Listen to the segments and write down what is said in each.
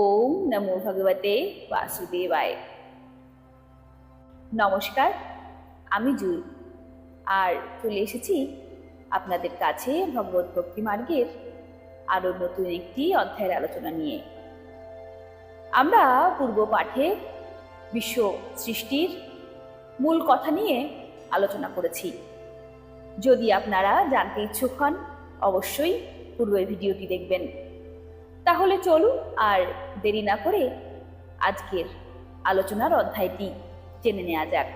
ওম নমো ভগবতে বাসুদেবায়। নমস্কার, আমি জুই। আর চলে এসেছি আপনাদের কাছে ভগবত ভক্তি মার্গের আরও নতুন একটি অধ্যায়ের আলোচনা নিয়ে। আমরা পূর্ব পাঠে বিশ্ব সৃষ্টির মূল কথা নিয়ে আলোচনা করেছি। যদি আপনারা জানতে ইচ্ছুক হন, অবশ্যই পূর্বের ভিডিওটি দেখবেন। তাহলে চলুন আর দেরি না করে আজকের আলোচনার অধ্যায়টি জেনে নেওয়া যাক।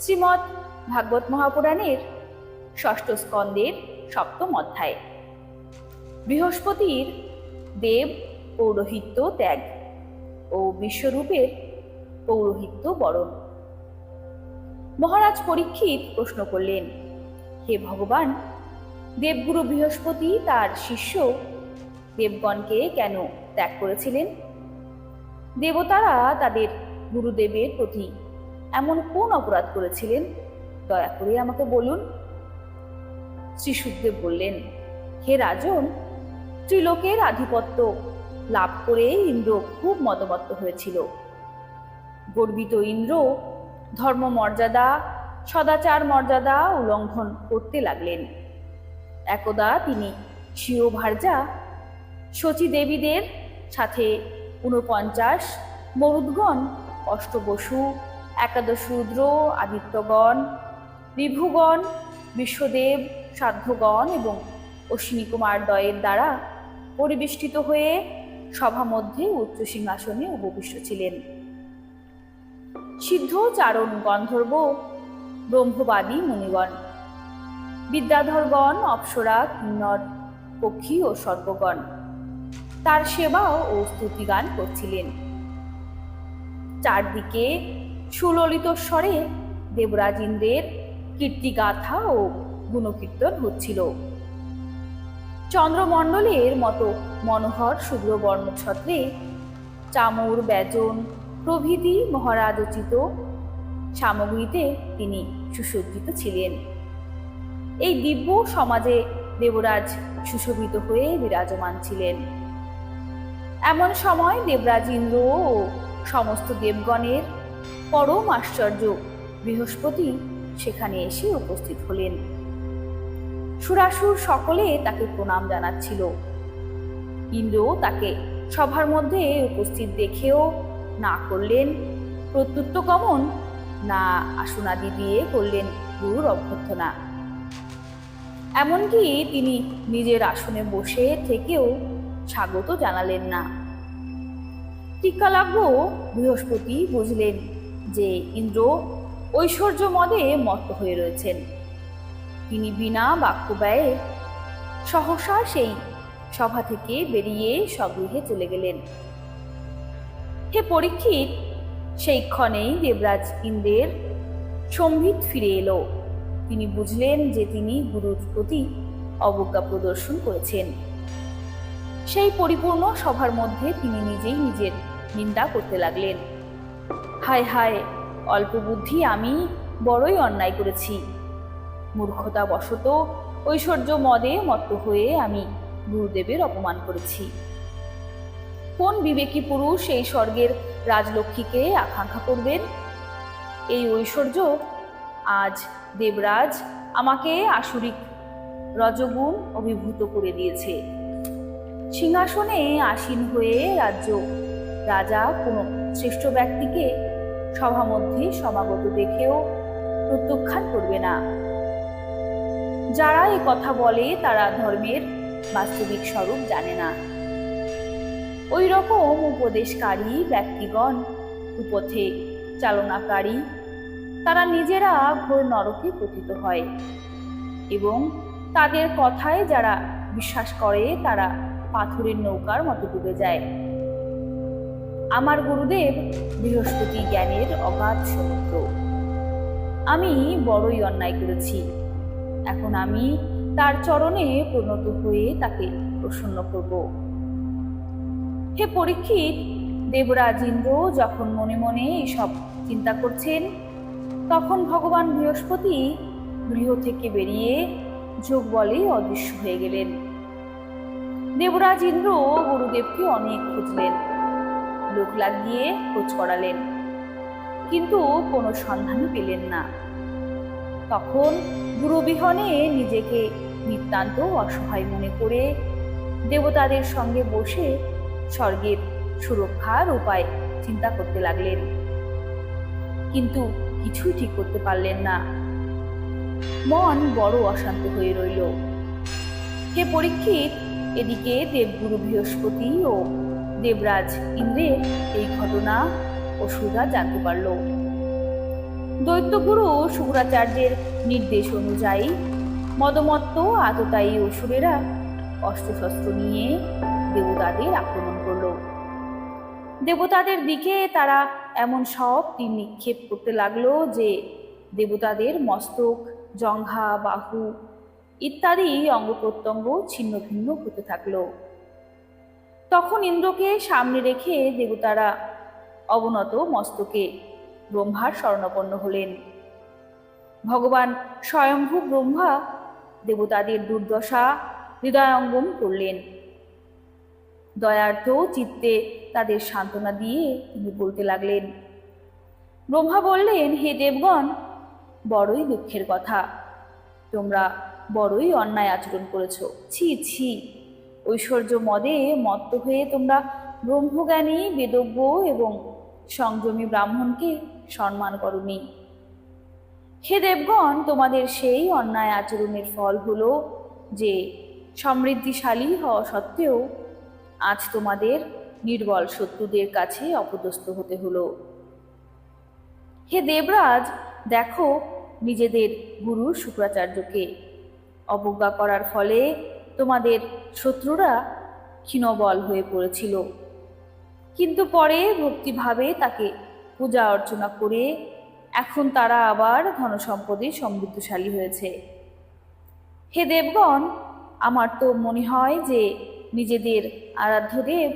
শ্রীমৎ ভাগবত মহাপুরাণের ষষ্ঠ স্কন্দের সপ্তম অধ্যায়। বৃহস্পতির দেব পৌরোহিত্য ত্যাগ ও বিশ্বরূপের পৌরোহিত্য বরণ। মহারাজ পরীক্ষিত প্রশ্ন করলেন, হে ভগবান, দেবগুরু বৃহস্পতি তার শিষ্য দেবগণকে কেন ত্যাগ করেছিলেন? দেবতারা তাদের গুরুদেবের প্রতি এমন কোন অপরাধ করেছিলেন? দয়া করে আমাকে বলুন। শ্রী সুখদেব বললেন, হে রাজন, ত্রিলোকের আধিপত্য লাভ করে ইন্দ্র খুব মদমত্ত হয়েছিল। গর্বিত ইন্দ্র ধর্ম মর্যাদা সদাচার মর্যাদা উল্লঙ্ঘন করতে লাগলেন। একদা তিনি স্বীয় ভার্যা শচী দেবীদের সাথে ঊনপঞ্চাশ, মরুদগণ, অষ্টবসু, একাদশ রুদ্র, আদিত্যগণ, বিভুগণ, বিশ্বদেব, সাধ্যগণ এবং অশ্বিনী কুমার দয়ের দ্বারা পরিবেষ্টিত হয়ে সভা মধ্যে উচ্চ সিংহাসনে উপবিষ্ট ছিলেন। সিদ্ধ চারণ গন্ধর্ব ব্রহ্মবাদী মুনিগণ, বিদ্যাধরগণ, অপ্সরা, কিন্নর, পক্ষী ও সর্বগণ। তার সেবা ও স্তুতিগান করছিলেন। চারদিকে সুললিত স্বরে দেবরাজ ইন্দ্রের কীর্তিগাথা ও গুণকীর্তন হচ্ছিল। চন্দ্রমণ্ডলের মতো মনোহর শুভ্র বর্ণছত্রে চামর ব্যজন প্রভৃতি মহারাজোচিত সামগ্রীতে তিনি সুসজ্জিত ছিলেন। এই দিব্য সমাজে দেবরাজ সুশোভিত হয়ে বিরাজমান ছিলেন। এমন সময় দেবরাজ ইন্দ্র ও সমস্ত দেবগণের পরম আশ্চর্য বৃহস্পতি সেখানে এসে উপস্থিত হলেন। সুরাসুর সকলে তাকে প্রণাম জানাচ্ছিল। ইন্দ্র তাকে সভার মধ্যে উপস্থিত দেখেও না করলেন, প্রত্যুত্ত গমন না আসনাদি দিয়ে করলেন গুরুর অভ্যর্থনা। এমনকি তিনি নিজের আসনে বসে থেকেও স্বাগত জানালেন না। টিকালাগ্য বৃহস্পতি বুঝলেন যে ইন্দ্র ঐশ্বর্য মদে মত্ত হয়ে রয়েছেন। তিনি বিনা বাক্য ব্যয়ে সহসা সেই সভা থেকে বেরিয়ে স্বগৃহে চলে গেলেন। হে পরীক্ষিত, সেই ক্ষণেই দেবরাজ ইন্দ্রের সম্ভিত ফিরে এলো। তিনি বুঝলেন যে তিনি গুরুর প্রতি অবজ্ঞা প্রদর্শন করেছেন। সেই পরিপূর্ণ সভার মধ্যে তিনি নিজেই নিজের নিন্দা করতে লাগলেন। হায় হায়, অল্প বুদ্ধি আমি বড়ই অন্যায় করেছি। মূর্খতা বশত ঐশ্বর্য মদে মত্ত হয়ে আমি গুরুদেবের অপমান করেছি। কোন বিবেকী পুরুষ এই স্বর্গের রাজলক্ষ্মীকে আকাঙ্ক্ষা করবেন? এই ঐশ্বর্য আজ দেবরাজ আমাকে আসরিক রজগুণ অভিভূত করে দিয়েছে। সিংহাসনে আসীন হয়ে রাজ্য, রাজা কোনো শ্রেষ্ঠ ব্যক্তিকে সভা মধ্যে সমাগত দেখেও প্রত্যাখ্যান করবে না। যারা এ কথা বলে তারা ধর্মের বাস্তবিক স্বরূপ জানে না। ওই রকম উপদেশকারী ব্যক্তিগণ, উপথে চালনাকারী, তারা নিজেরা ঘোর নরকে পতিত হয় এবং তাদের কথায় যারা বিশ্বাস করে তারা পাথরের নৌকার মতো ডুবে যায়। আমার গুরুদেব বৃহস্পতি জ্ঞানের অগাধ সমুদ্র। আমি বড়ই অন্যায় করেছি। এখন আমি তার চরণে পরিণত হয়ে তাকে প্রসন্ন করব। হে পরীক্ষিত, দেবরাজ ইন্দ্র যখন মনে মনে এসব চিন্তা করছেন, তখন ভগবান বৃহস্পতি গৃহ থেকে বেরিয়ে যোগ বলে অদৃশ্য হয়ে গেলেন। দেবরাজ ইন্দ্র গুরুদেবকে অনেক খুঁজলেন। লোক লাগিয়ে খোঁজ করালেন। কিন্তু কোনো সন্ধান পেলেন না। তখন গুরুবিহনে নিজেকে নিতান্ত অসহায় মনে করে দেবতাদের সঙ্গে বসে স্বর্গের সুরক্ষার উপায় চিন্তা করতে লাগলেন। কিন্তু কিছুই ঠিক করতে পারলেন না। মন বড় অশান্ত হয়ে রইল। হে পরীক্ষিত এদিকে দেবগুরু বৃহস্পতি ও দেবরাজ ইন্দ্রের এই ঘটনা অসুররা জানতে পারল। দৈত্যগুরু শুক্রাচার্যের নির্দেশ অনুযায়ী মদমত্ত আততায়ী অসুরেরা অস্ত্রশস্ত্র নিয়ে দেবতাদের আক্রমণ করল। দেবতাদের দিকে তারা এমন সব তীর নিক্ষেপ করতে লাগল যে দেবতাদের মস্তক, জঙ্ঘা, বাহু ইত্যাদি অঙ্গ প্রত্যঙ্গ ছিন্ন ভিন্ন হতে থাকল। তখন ইন্দ্রকে সামনে রেখে দেবতারা অবনত মস্তকে ব্রহ্মার শরণাপন্ন হলেন। ভগবান স্বয়ম্ভু ব্রহ্মা দেবতাদের দুর্দশা হৃদয়ঙ্গম করলেন। দয়ার্থ চিত্তে তাদের সান্ত্বনা দিয়ে তিনি বলতে লাগলেন, ব্রহ্মা বললেন, হে দেবগণ, বড়ই দুঃখের কথা। তোমরা বড়ই অন্যায় আচরণ করেছ। ছি ছি। ঐশ্বর্য মদে মত্ত হয়ে তোমরা ব্রহ্মজ্ঞানী বেদজ্ঞ এবং সংযমী ব্রাহ্মণকে সম্মান করনি। হে দেবগণ, তোমাদের সেই অন্যায় আচরণের ফল হলো যে সমৃদ্ধিশালী হওয়া সত্ত্বেও আজ তোমাদের নির্বল শত্রুদের কাছে অপদস্থ হতে হলো। হে দেবরাজ, দেখো নিজেদের গুরু শুক্রাচার্যকে। অবজ্ঞা করার ফলে তোমাদের শত্রুরা ক্ষীণবল হয়ে পড়েছিল। কিন্তু পরে ভক্তিভাবে তাকে পূজা অর্চনা করে এখন তারা আবার ধনসম্পদে সমৃদ্ধশালী হয়েছে। হে দেবগণ, আমার তো মনে হয় যে নিজেদের আরাধ্য দেব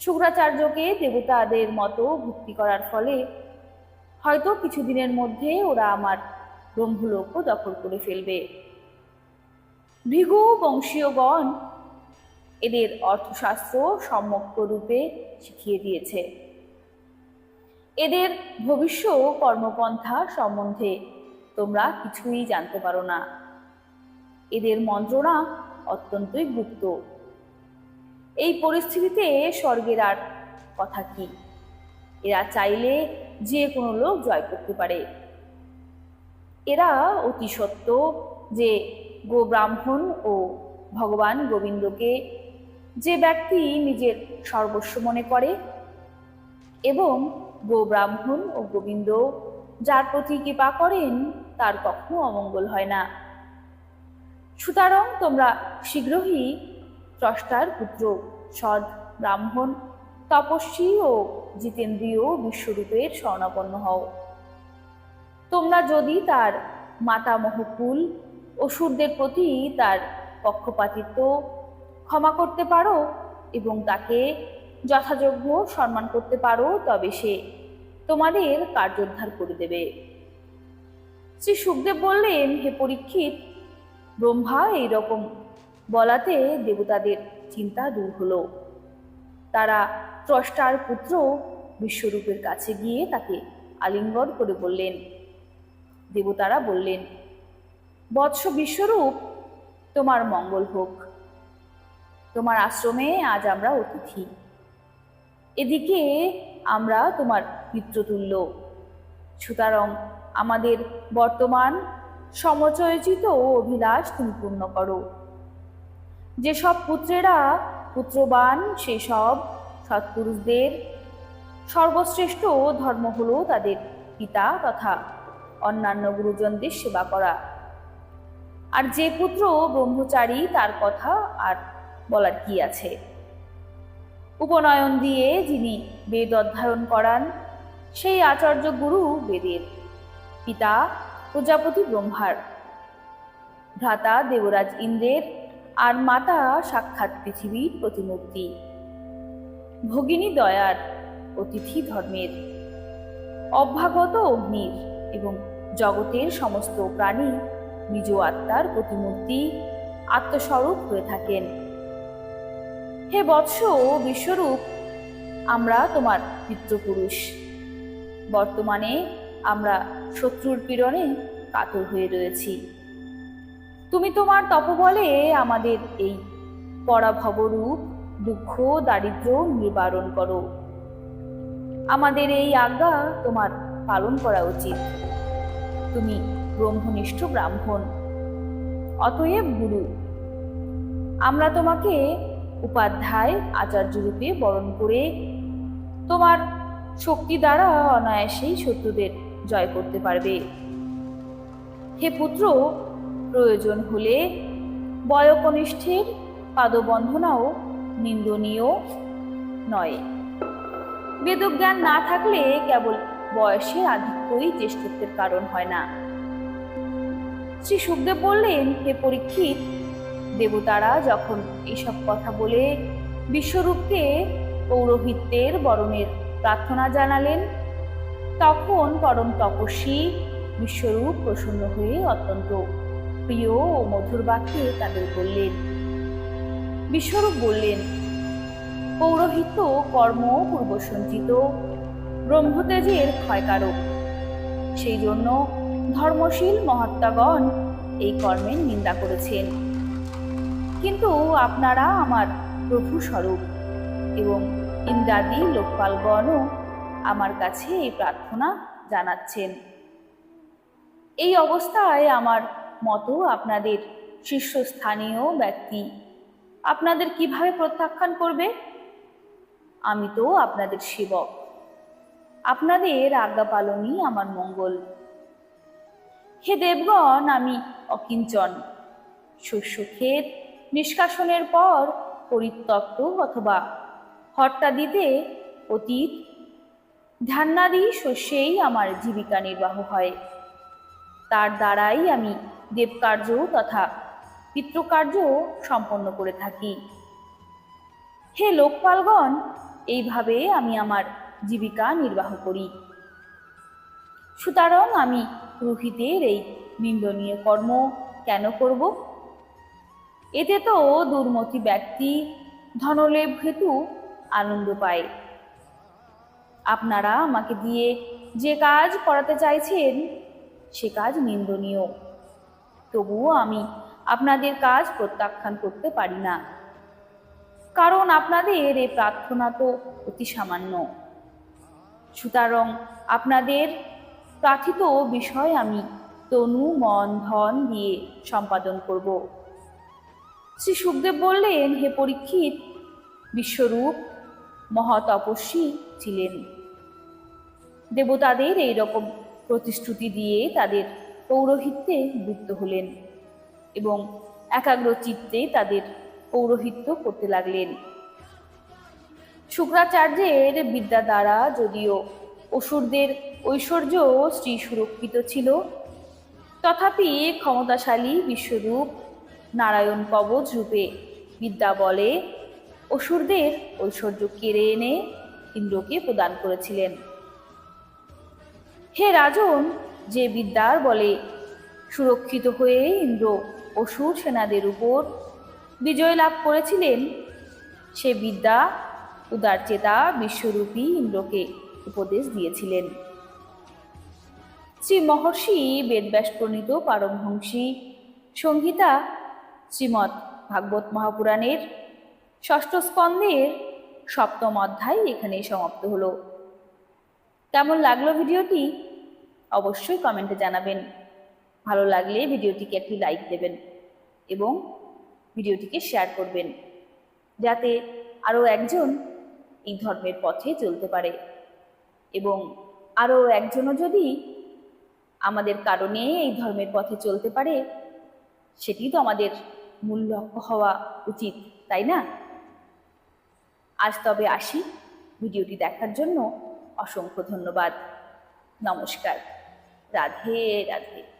শুক্রাচার্যকে দেবতাদের মতো ভক্তি করার ফলে হয়তো কিছুদিনের মধ্যে ওরা আমার ব্রহ্মলোকও দখল করে ফেলবে। ভৃগু বংশীয়গণ এদের অর্থশাস্ত্র সম্যক রূপে শিখিয়ে দিয়েছে। এদের ভবিষ্য কর্মপন্থা সম্বন্ধে তোমরা কিছুই জানতে পারো না। এদের মন্ত্রণা অত্যন্তই গুপ্ত। এই পরিস্থিতিতে স্বর্গের আর কথা কি? এরা চাইলে যে কোনো লোক জয় করতে পারে। এরা অতি সত্য যে গো ব্রাহ্মণ ও ভগবান গোবিন্দকে যে ব্যক্তি নিজের সর্বস্ব মনে করে এবং গো ব্রাহ্মণ ও গোবিন্দ যার প্রতি কৃপা করেন, তার কখনো অমঙ্গল হয় না। সুতরাং তোমরা শীঘ্রই ত্রষ্টার পুত্র সৎ ব্রাহ্মণ, তপস্বী ও জিতেন্দ্রীয় বিশ্বরূপের স্বর্ণাপন্ন হও। তোমরা যদি তার মাতামহকুল অসুরদের প্রতি তার পক্ষপাতিত্ব ক্ষমা করতে পারো এবং তাকে যথাযোগ্য সম্মান করতে পারো, তবে সে তোমাদের কার্যোদ্ধার করে দেবে। শ্রী সুখদেব বললেন, হে পরীক্ষিত, ব্রহ্মা এইরকম বলাতে দেবতাদের চিন্তা দূর হলো। তারা ত্রষ্টার পুত্র বিশ্বরূপের কাছে গিয়ে তাকে আলিঙ্গন করে বললেন। দেবতারা বললেন বৎস বিশ্বরূপ তোমার মঙ্গল হোক। তোমার আশ্রমে আজ আমরা অতিথি। এদিকে আমরা তোমার পিতৃতুল্য। সুতরাং আমাদের বর্তমান সমচয়োচিত অভিলাষ তুমি পূর্ণ করো। যেসব পুত্রেরা পুত্রবান, সেসব সৎপুরুষদের সর্বশ্রেষ্ঠ ধর্ম হলো তাদের পিতা তথা অন্যান্য গুরুজনদের সেবা করা। আর যে পুত্র ব্রহ্মচারী তার কথা আর বলার কি আছে? উপনয়ন দিয়ে যিনি বেদ অধ্যয়ন করান, সেই আচার্য গুরু বেদের পিতা প্রজাপতি ব্রহ্মার। ভ্রাতা দেবরাজ ইন্দ্রের আর মাতা সাক্ষাৎ পৃথিবীর প্রতিমূর্তি। ভগিনী দয়ার অতিথি ধর্মের। অভ্যাগত অগ্নির এবং জগতের সমস্ত প্রাণী নিজ আত্মার প্রতিমূর্তি আত্মস্বরূপ হয়ে থাকেন। হে বৎস বিশ্বরূপ, আমরা তোমার পিতৃপুরুষ। বর্তমানে আমরা শত্রুর পীড়নে কাতর হয়ে রয়েছি। তুমি তোমার তপবলে আমাদের এই পরাভবরূপ দুঃখ দারিদ্র নিবারণ করো। আমাদের এই আজ্ঞা তোমার পালন করা উচিত। তুমি ব্রহ্মনিষ্ঠ ব্রাহ্মণ। অতএব গুরু, আমরা তোমাকে উপাধ্যায় আচার্য রূপে বরণ করে তোমার শক্তি দ্বারা অনায়াসেই শত্রুদের জয় করতে পারবে। হে পুত্র, প্রয়োজন হলে বয়কনিষ্ঠের পাদবন্ধনাও নিন্দনীয় নয়। বেদজ্ঞান না থাকলে কেবল বয়সের আধিক্যই জ্যেষ্ঠত্বের কারণ হয় না। শ্রী সুখদেব বললেন হে পরীক্ষিত, দেবতারা যখন এসব কথা বলে বিশ্বরূপকে পৌরোহিত্যের বরণের প্রার্থনা জানালেন, তখন পরম তপস্বী বিশ্বরূপ প্রসন্ন হয়ে অত্যন্ত প্রিয় ও মধুর বাক্যে তাদের বললেন, বিশ্বরূপ বললেন, পৌরোহিত্য কর্ম পূর্বসঞ্চিত ব্রহ্মতেজের ক্ষয়কারক, সেই জন্য ধর্মশীল মহাত্মাগণ এই কর্মের নিন্দা করেছেন। কিন্তু আপনারা আমার প্রভু স্বরূপ এবং ইন্দ্রাদি লোকপালগণও আমার কাছে এই প্রার্থনা জানাচ্ছেন। এই অবস্থায় আমার মতো আপনাদের শীর্ষস্থানীয় ব্যক্তি আপনাদের কীভাবে প্রত্যাখ্যান করবে? আমি তো আপনাদের সেবক। আপনাদের আজ্ঞা পালনই আমার মঙ্গল। হে দেবগণ, আমি অকিঞ্চন। শস্য ক্ষেত নিষ্কাশনের পর পরিত্যক্ত অথবা হট্টা দিতে অতীত ধান্যাদি শস্যেই আমার জীবিকা নির্বাহ হয়। তার দ্বারাই আমি দেবকার্য তথা পিতৃকার্য সম্পন্ন করে থাকি। হে লোকপালগণ, এইভাবে আমি আমার জীবিকা নির্বাহ করি। সুতরাং আমি পুরোহিতের এই নিন্দনীয় কর্ম কেন করব? এতে তো দুর্মতি ব্যক্তি, ধনলেভ হেতু আনন্দ পায়। আপনারা আমাকে দিয়ে যে কাজ করাতে চাইছেন, সে কাজ নিন্দনীয়। তবুও আমি আপনাদের কাজ প্রত্যাখ্যান করতে পারি না। কারণ আপনাদের এ প্রার্থনা তো অতি সামান্য। সুতরাং আপনাদের প্রার্থিত বিষয় আমি তনু, মন, ধন দিয়ে সম্পাদন করব। শ্রী সুখদেব বললেন, হে পরীক্ষিত, বিশ্বরূপ, মহাতপস্বী ছিলেন। দেবতাদের এই রকম প্রতিশ্রুতি দিয়ে তাদের পৌরোহিত্যে যুক্ত হলেন এবং একাগ্র চিত্তে তাদের পৌরোহিত্য করতে লাগলেন। শুক্রাচার্যের বিদ্যা দ্বারা যদিও অসুরদের ঐশ্বর্য শ্রী সুরক্ষিত ছিল। তথাপি ক্ষমতাশালী বিশ্বরূপ নারায়ণ কবচ রূপে বিদ্যা বলে। অসুরদের ঐশ্বর্য কেড়ে এনে ইন্দ্রকে প্রদান করেছিলেন। হে রাজন, যে বিদ্যার বলে সুরক্ষিত হয়ে ইন্দ্র অসুর সেনাদের উপর বিজয় লাভ করেছিলেন, সে বিদ্যা উদারচেতা বিশ্বরূপী ইন্দ্রকে উপদেশ দিয়েছিলেন। শ্রী মহর্ষি বেদব্যাস প্রণীত পারমহংসী সংহিতা শ্রীমৎ ভাগবত মহাপুরাণের ষষ্ঠ স্কন্ধের সপ্তম অধ্যায় এখানেই সমাপ্ত হলো। কেমন লাগল ভিডিওটি? অবশ্যই কমেন্টে জানাবেন। ভালো লাগলে ভিডিওটিকে একটি লাইক দেবেন এবং ভিডিওটিকে শেয়ার করবেন, যাতে আরও একজন এই ধর্মের পথে চলতে পারে। এবং আরও একজনও যদি আমাদের কারণে এই ধর্মের পথে চলতে পারে সেটি তো আমাদের মূল লক্ষ্য হওয়া উচিত, তাই না? আজ তবে আসি ভিডিওটি দেখার জন্য। অসংখ্য ধন্যবাদ। নমস্কার। রাধে রাধে।